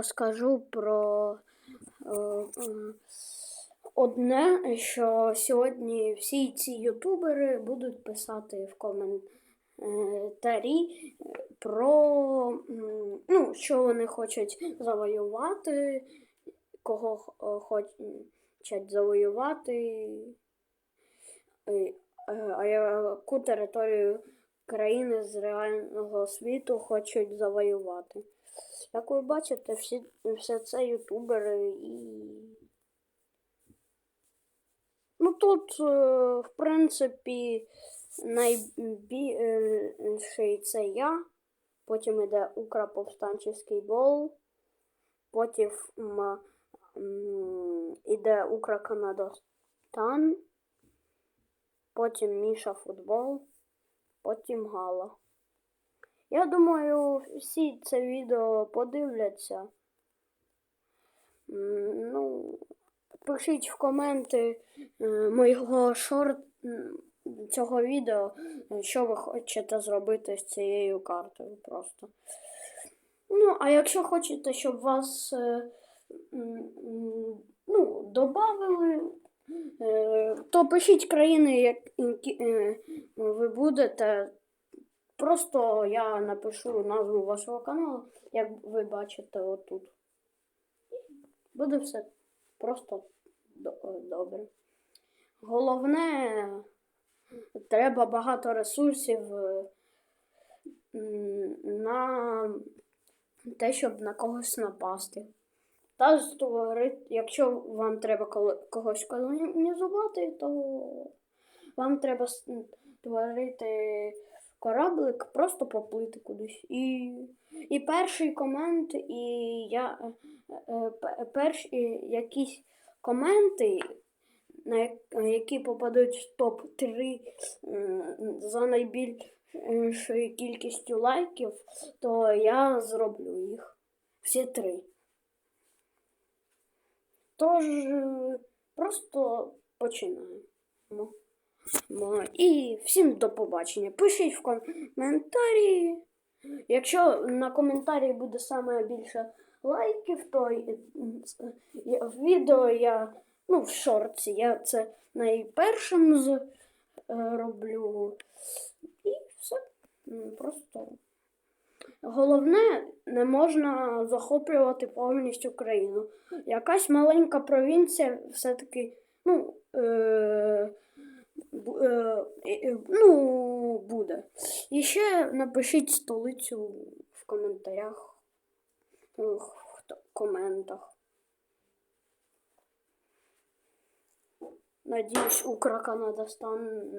розкажу про е, е, одне, що сьогодні всі ці ютубери будуть писати в коментарі про ну, що вони хочуть завоювати, кого е, хочуть завоювати, е, е, а яку територію країни з реального світу хочуть завоювати. Як ви бачите, всі, все це ютубери і. Ну тут, е, в принципі, найбільший це я. Потім іде Укроповстанческий бол. Потім м, іде Потім Міша футбол. Потім Гала. Я думаю, всі це відео подивляться. Ну, пишіть в коменти е, моєго шорт цього відео, е, що ви хочете зробити з цією картою просто. Ну, а якщо хочете, щоб вас е, ну, додали, то пишіть країни, які ви будете. Просто я напишу назву вашого каналу, як ви бачите отут. Буде все просто добре. Головне, треба багато ресурсів на те, щоб на когось напасти. Та створити, якщо вам треба когось колонізувати, то вам треба створити кораблик, просто поплити кудись. І, і перший комент, і я е, е, пе- перші якісь коменти, на як- які попадуть в топ-3 за найбільшою кількістю лайків, то я зроблю їх. Всі три. Тож е, просто починаємо. Ну, І всім до побачення. Пишіть в коментарі. Якщо на коментарі буде саме більше лайків, то в відео я, ну, в шорті, я це найпершим з, е. І все. Просто. Головне, не можна захоплювати повністю країну. Якась маленька провінція все-таки, ну, е, е, ну, буде. І ще напишіть столицю в коментарях, е, в коментах. Надіюсь, Укрканадостан